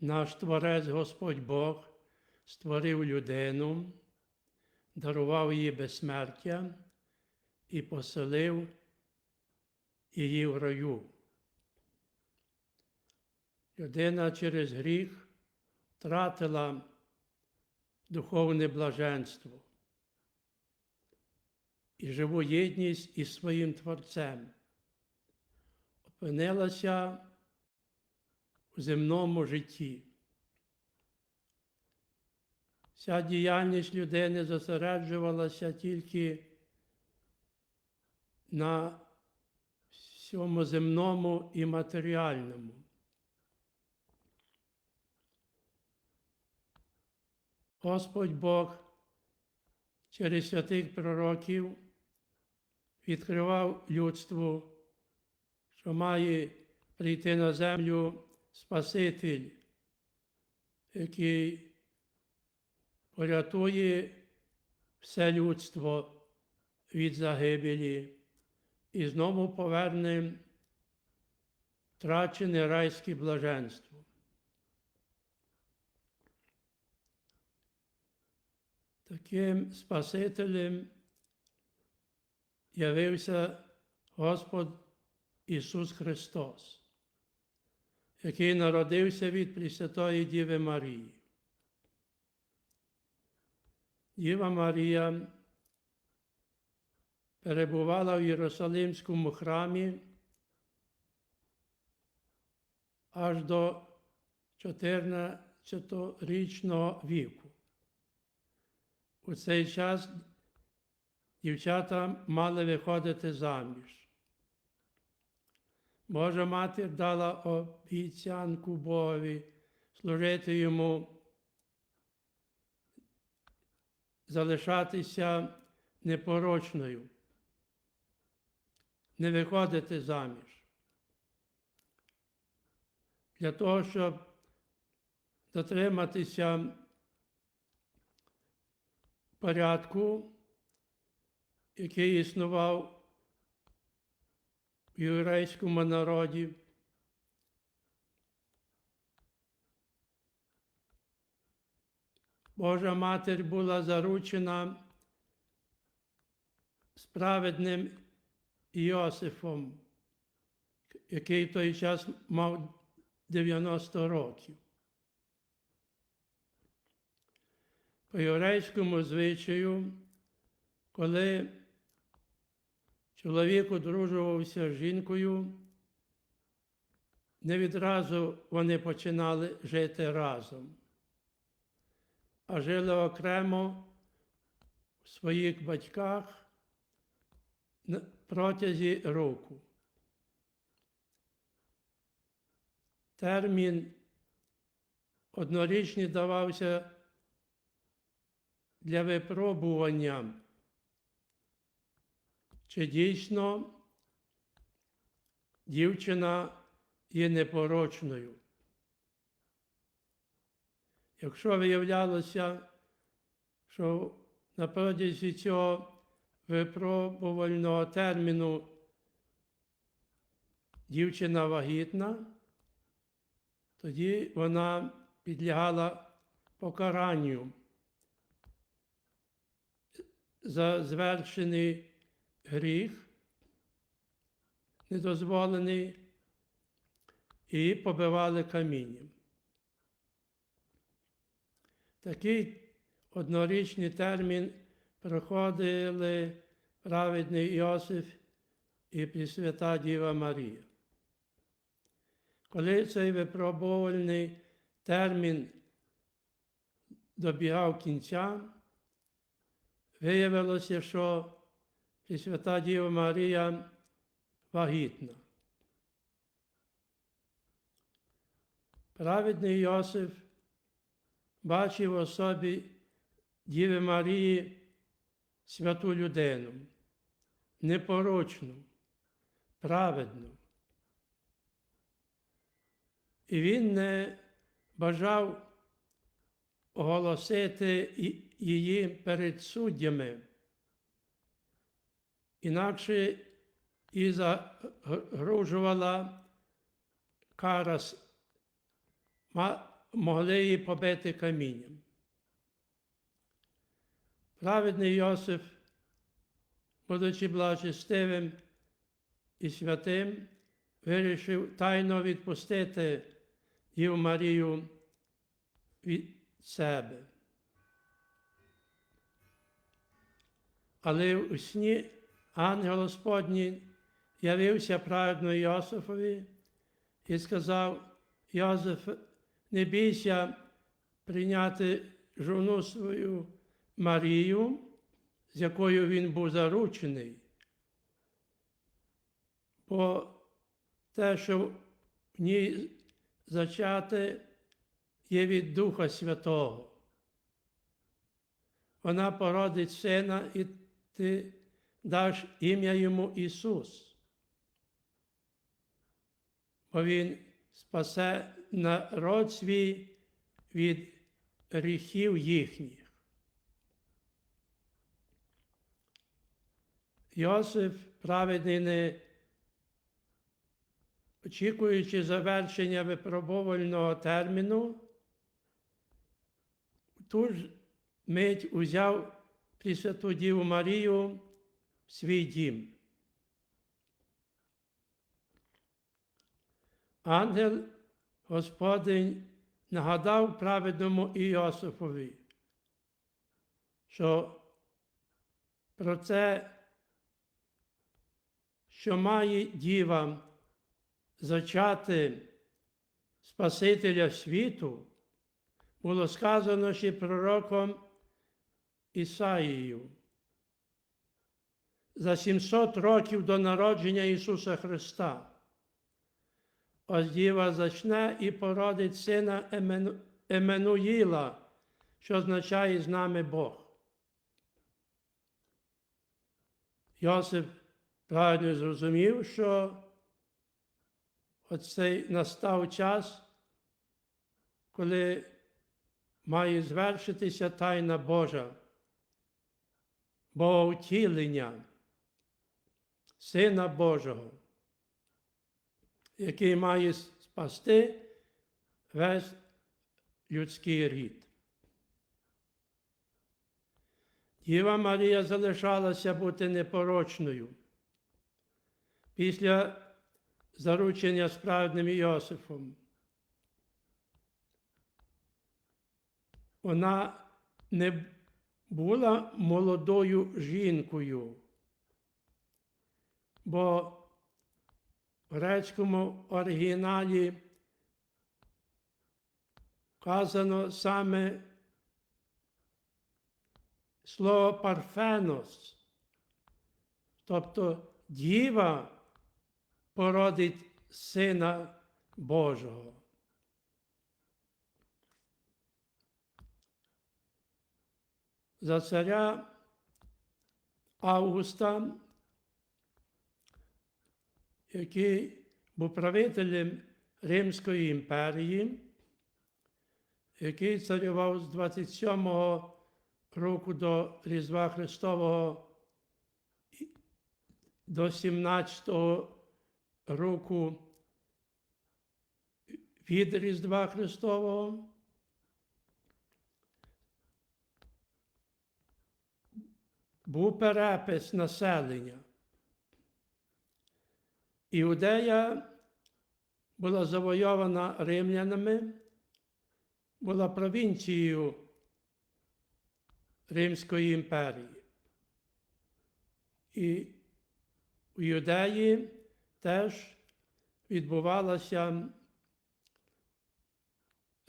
Наш Творець Господь Бог створив людину, дарував їй безсмертя і поселив її в раю. Людина через гріх втратила духовне блаженство і живу єдність із своїм Творцем. Опинилася у земному житті. Вся діяльність людини зосереджувалася тільки на всьому земному і матеріальному. Господь Бог через святих пророків відкривав людству, що має прийти на землю Спаситель, який порятує все людство від загибелі і знову поверне втрачене райське блаженство. Таким Спасителем явився Господь Ісус Христос, який народився від Пресвятої Діви Марії. Діва Марія перебувала в Єрусалимському храмі аж до 14-річного віку. У цей час дівчата мали виходити заміж. Божа матір дала обіцянку Богові служити йому, залишатися непорочною, не виходити заміж. Для того, щоб дотриматися порядку, який існував в єврейському народі. Божа Матір була заручена справедним Іосифом, який в той час мав 90 років. По єврейському звичаю, коли чоловік одружувався з жінкою, не відразу вони починали жити разом, а жили окремо в своїх батьках протязі року. Термін однорічний давався для випробування, чи дійсно дівчина є непорочною. Якщо виявлялося, що на протязі цього випробувального терміну дівчина вагітна, тоді вона підлягала покаранню за звершений гріх, недозволений, і побивали камінням. Такий однорічний термін проходили праведний Іосиф і Пресвята Діва Марія. Коли цей випробувальний термін добігав кінця, виявилося, що Пресвята Діва Марія вагітна. Праведний Йосиф бачив в особі Діви Марії святу людину, непорочну, праведну. І він не бажав оголосити її перед суддями, інакше і загрожувала кара могли її побити камінням. Праведний Йосиф, будучи благочестивим і святим, вирішив тайно відпустити Діву Марію від себе. Але у сні ангел Господній явився праведному Йосифові і сказав, Йосиф, не бійся прийняти жону свою Марію, з якою він був заручений. Бо те, що в ній зачати, є від Духа Святого. Вона породить сина, і ти даш ім'я йому Ісус. Бо Він спасе народ свій від гріхів їхніх. Йосиф праведний не очікуючи завершення випробувального терміну, ту ж мить узяв Пресвяту Діву Марію свій дім. Ангел Господень нагадав праведному Іосифові, що про це, що має діва зачати Спасителя світу, було сказано ще пророком Ісаїю. За 700 років до народження Ісуса Христа. Ось діва зачне і породить сина Емену... Еменуїла, що означає з нами Бог. Йосип правильно зрозумів, що оцей настав час, коли має звершитися тайна Божа, Богоутілення Сина Божого, який має спасти весь людський рід. Діва Марія залишалася бути непорочною. Після заручення справедним Йосифом. Вона не була молодою жінкою, бо в грецькому оригіналі вказано саме слово парфенос, тобто діва породить Сина Божого. За царя Августа, який був правителем Римської імперії, який царював з 27-го року до Різдва Христового до 17-го року від Різдва Христового. Був перепис населення. Іудея була завойована римлянами, була провінцією Римської імперії. І у Юдеї теж відбувалося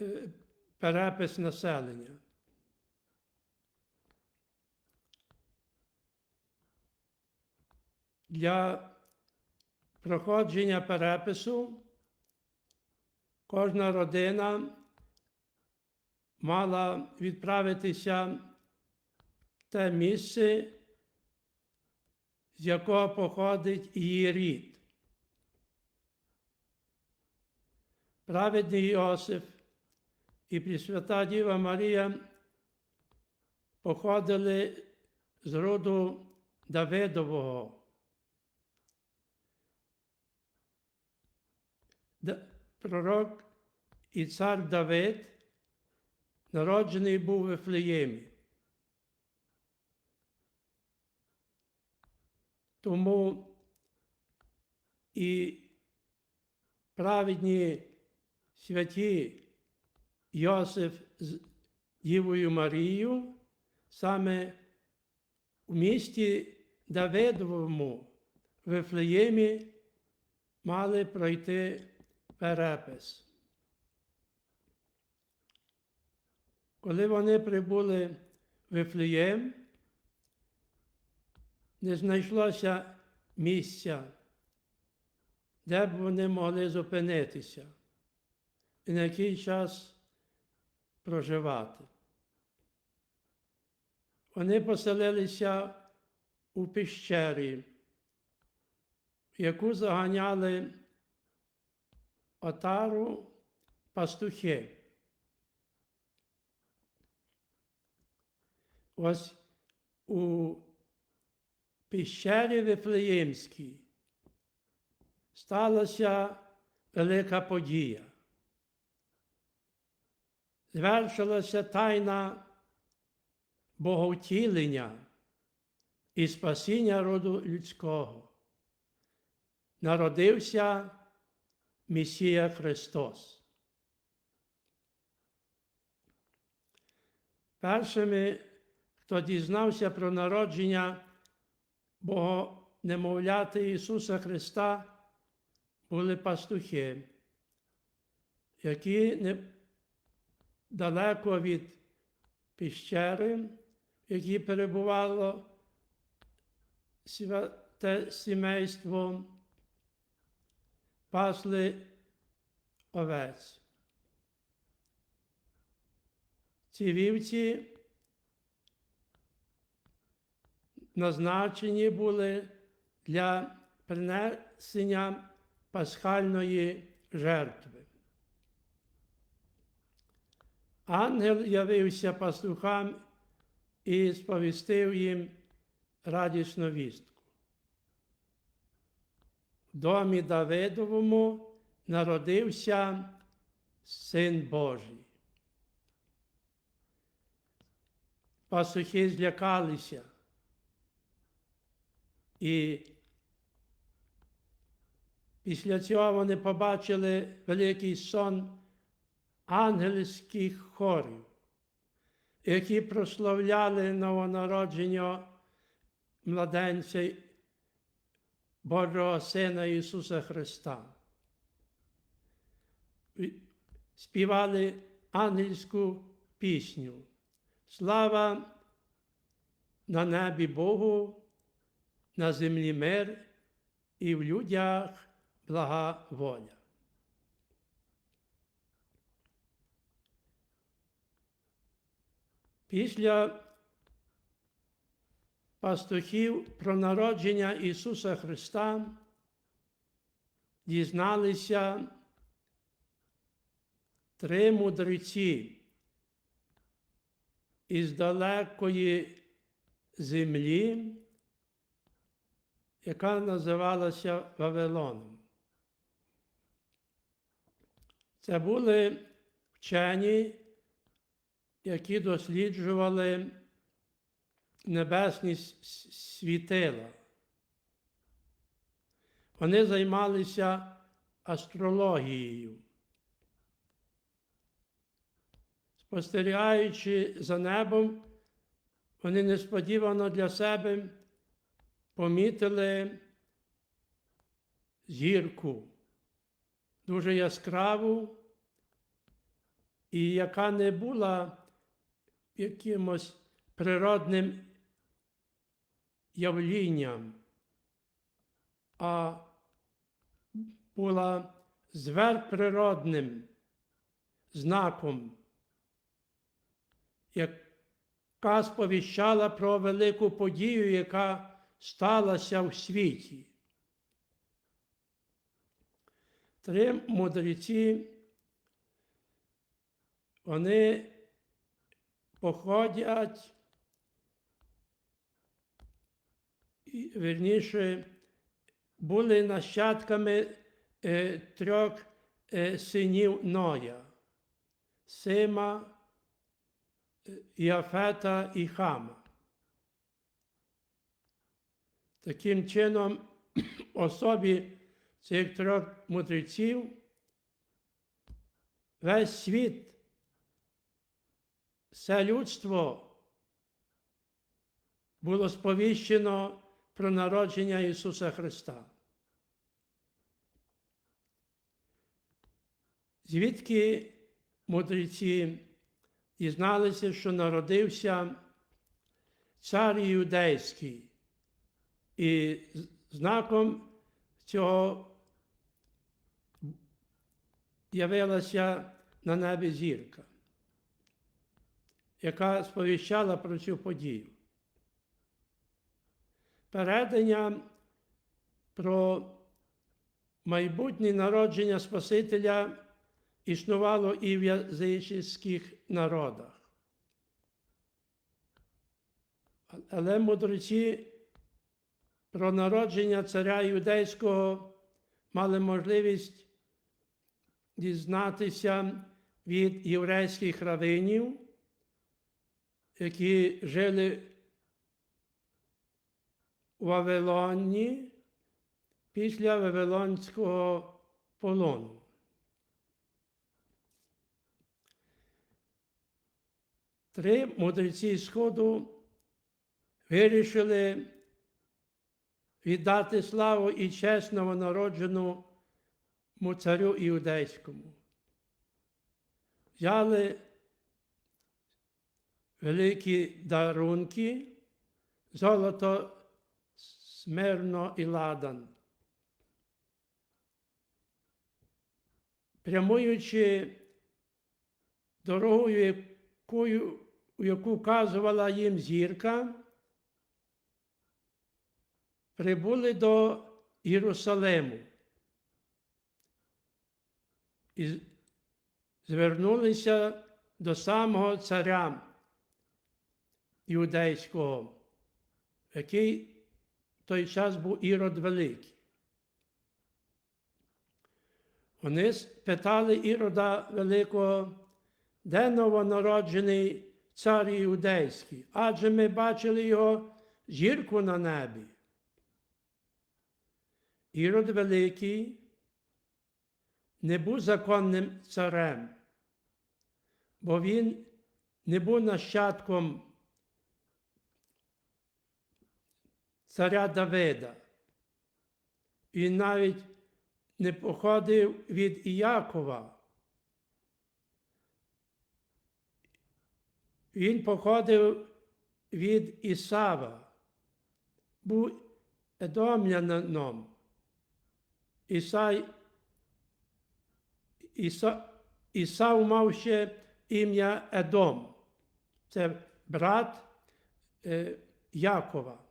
е, перепис населення. Для проходження перепису кожна родина мала відправитися в те місце, з якого походить її рід. Праведний Йосиф і Пресвята Діва Марія походили з роду Давидового. Пророк і цар Давид народжений був у Вифлеємі. Тому і праведні святі Йосиф з Дівою Марією саме в місті Давидовому в Вифлеємі мали пройти перепис. Коли вони прибули в Вифлеєм, не знайшлося місця, де б вони могли зупинитися і на який час проживати. Вони поселилися у піщері, яку заганяли отару пастухи. Ось у піщері Вифлеємській сталася велика подія. Звершилася тайна боговтілення і спасіння роду людського. Народився Месія Христос. Першими, хто дізнався про народження Богонемовляти Ісуса Христа, були пастухи, які не далеко від піщери, в якій перебувало святе сімейство, пасли овець. Ці вівці назначені були для принесення пасхальної жертви. Ангел явився пастухам і сповістив їм радісну вістку. Домі Давидовому народився Син Божий. Пастухи злякалися і після цього вони побачили великий сон ангельських хорів, які прославляли новонародження младенця Божого Сина Ісуса Христа. Співали ангельську пісню. Слава на небі Богу, на землі мир і в людях блага воля. Після пастухів про народження Ісуса Христа дізналися три мудреці із далекої землі, яка називалася Вавилоном. Це були вчені, які досліджували небесні світила. Вони займалися астрологією. Спостерігаючи за небом, вони несподівано для себе помітили зірку, дуже яскраву, і яка не була якимось природним явлінням, а була зверхприродним знаком, яка сповіщала про велику подію, яка сталася в світі. Три мудреці, вони походять, і, верніше, були нащадками е, трьох е, синів Ноя, Сима, Іафета і Хама. Таким чином, особі цих трьох мудреців весь світ, все людство було сповіщено про народження Ісуса Христа. Звідки мудреці дізналися, що народився цар Іудейський, і знаком цього явилася на небі зірка, яка сповіщала про цю подію. Передання про майбутнє народження Спасителя існувало і в язичних народах. Але мудреці про народження царя юдейського мали можливість дізнатися від єврейських равинів, які жили у Вавилоні після Вавилонського полону. Три мудреці Сходу вирішили віддати славу і честь новонародженому царю іудейському. Взяли великі дарунки, золото, смирно і ладан. Прямуючи дорогою, якою, яку вказувала їм зірка, прибули до Єрусалиму і звернулися до самого царя Іудейського, який той час був Ірод Великий. Вони спитали Ірода Великого, де новонароджений цар Іудейський, адже ми бачили його зірку на небі. Ірод Великий не був законним царем, бо він не був нащадком царя Давида. Він навіть не походив від Іякова. Він походив від Ісава, був едомлянином. Ісай, Іса, Ісав мав ще ім'я Едом. Це брат е, Якова.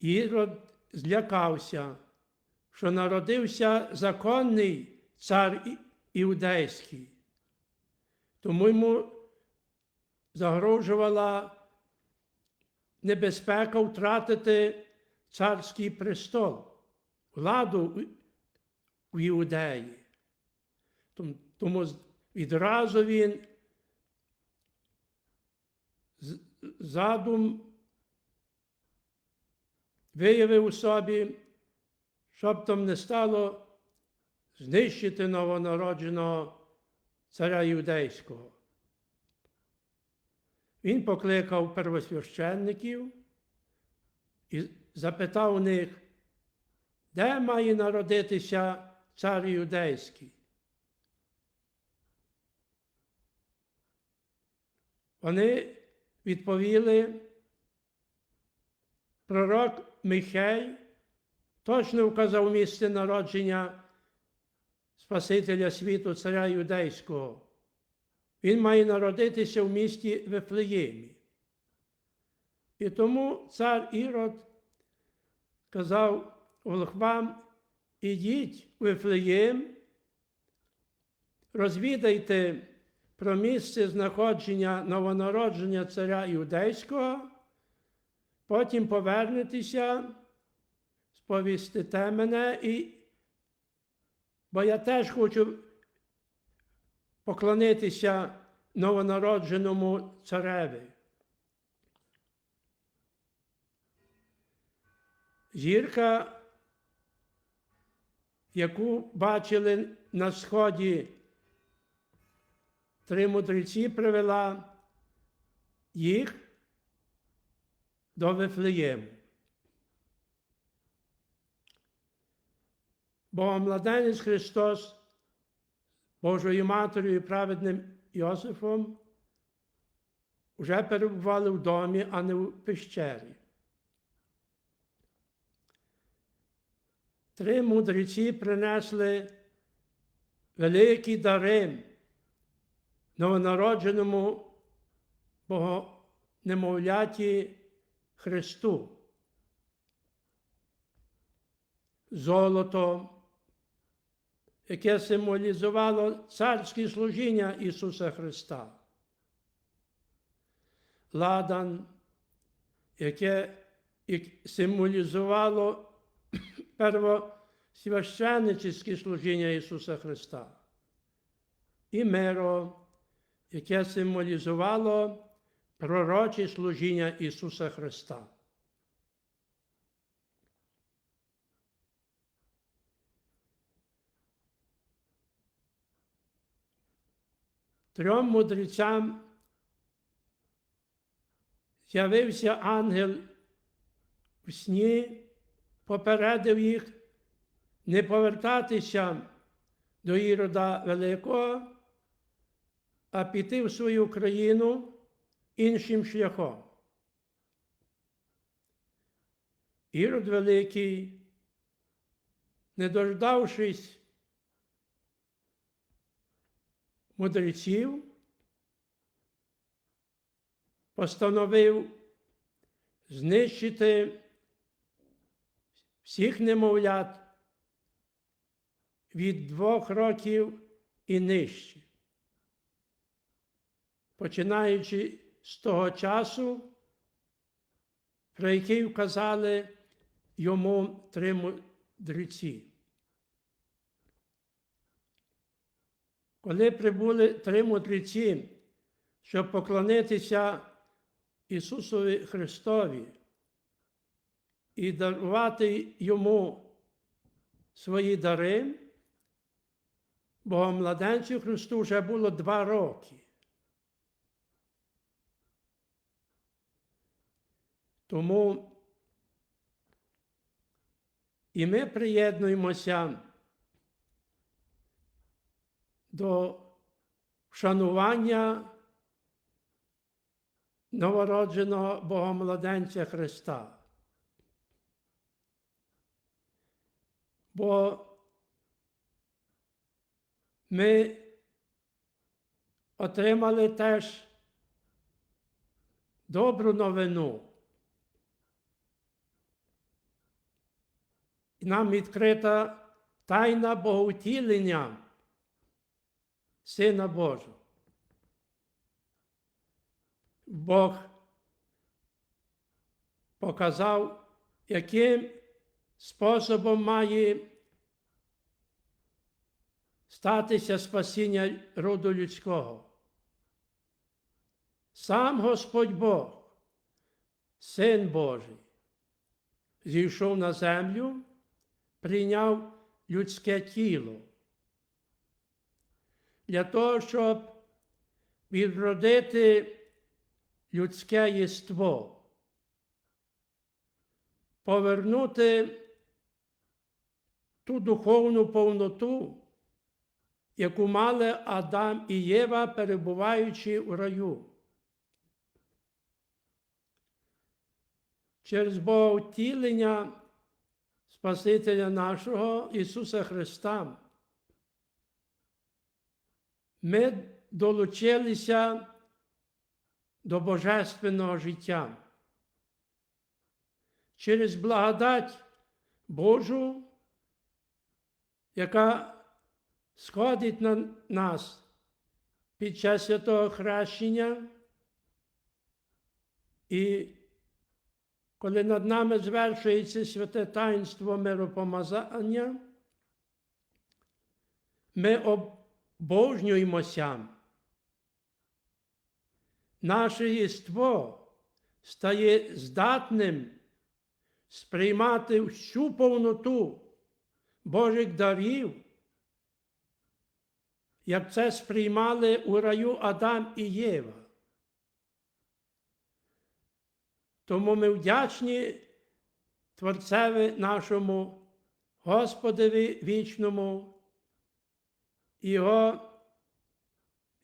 Ірод злякався, що народився законний цар іудейський. Тому йому загрожувала небезпека втратити царський престол, владу в Іудеї. Тому відразу він задум виявив у собі, щоб там не стало знищити новонародженого царя юдейського. Він покликав первосвященників і запитав у них, де має народитися цар юдейський. Вони відповіли, пророк Михей точно вказав місце народження Спасителя світу, царя юдейського. Він має народитися в місті Вифлеємі. І тому цар Ірод казав волхвам, ідіть у Вифлеєм, розвідайте про місце знаходження новонародження царя Іудейського, потім повернетеся, сповістите мене, і, бо я теж хочу поклонитися новонародженому цареві. Зірка, яку бачили на сході, три мудреці привела їх до Вифлеєму. Бо младенець Христос Божою Матір'ю і праведним Йосифом вже перебували в домі, а не в пещері. Три мудреці принесли великі дари новонародженому Богонемовляті Христу. Золото, яке символізувало царське служіння Ісуса Христа. Ладан, яке символізувало первосвященническе служіння Ісуса Христа. І миро, яке символізувало пророче служіння Ісуса Христа. Трьом мудрецям з'явився ангел в сні, попередив їх не повертатися до Ірода Великого, а піти в свою країну іншим шляхом. Ірод Великий, не дождавшись мудреців, постановив знищити всіх немовлят від двох років і нижче. Починаючи з того часу, про який вказали йому три мудреці. Коли прибули три мудреці, щоб поклонитися Ісусові Христові і дарувати Йому свої дари, бо младенцю Христу вже було два роки. Тому і ми приєднуємося до вшанування новородженого Богомладенця Христа. Бо ми отримали теж добру новину. І нам відкрита тайна Богоутілення Сина Божого. Бог показав, яким способом має статися спасіння роду людського. Сам Господь Бог, Син Божий, зійшов на землю, прийняв людське тіло для того, щоб відродити людське єство, повернути ту духовну повноту, яку мали Адам і Єва, перебуваючи у раю. Через Богоутілення Спасителя нашого Ісуса Христа. Ми долучилися до божественного життя. Через благодать Божу, яка сходить на нас під час святого хрещення, і коли над нами звершується святе таїнство миропомазання, ми обожнюємося. Наше єство стає здатним сприймати всю повноту Божих дарів, як це сприймали у раю Адам і Єва. Тому ми вдячні Творцеві нашому Господові вічному, Його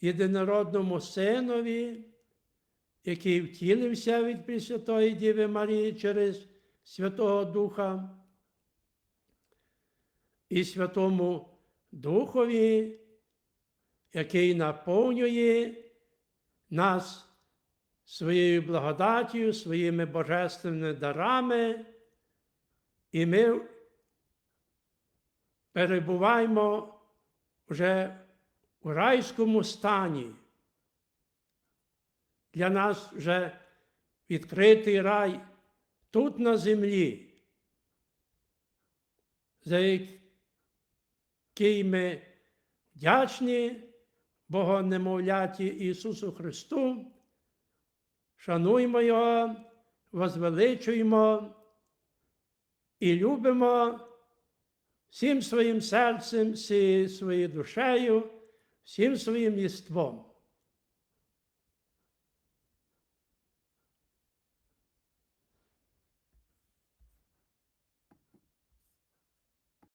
єдинородному Синові, який втілився від Пресвятої Діви Марії через Святого Духа, і Святому Духові, який наповнює нас своєю благодаттю, своїми божественними дарами, і ми перебуваємо вже у райському стані. Для нас вже відкритий рай тут на землі, за який ми вдячні Богонемовляті Ісусу Христу, шануємо Його, возвеличуємо і любимо всім своїм серцем, всією своєю душею, всім своїм єством.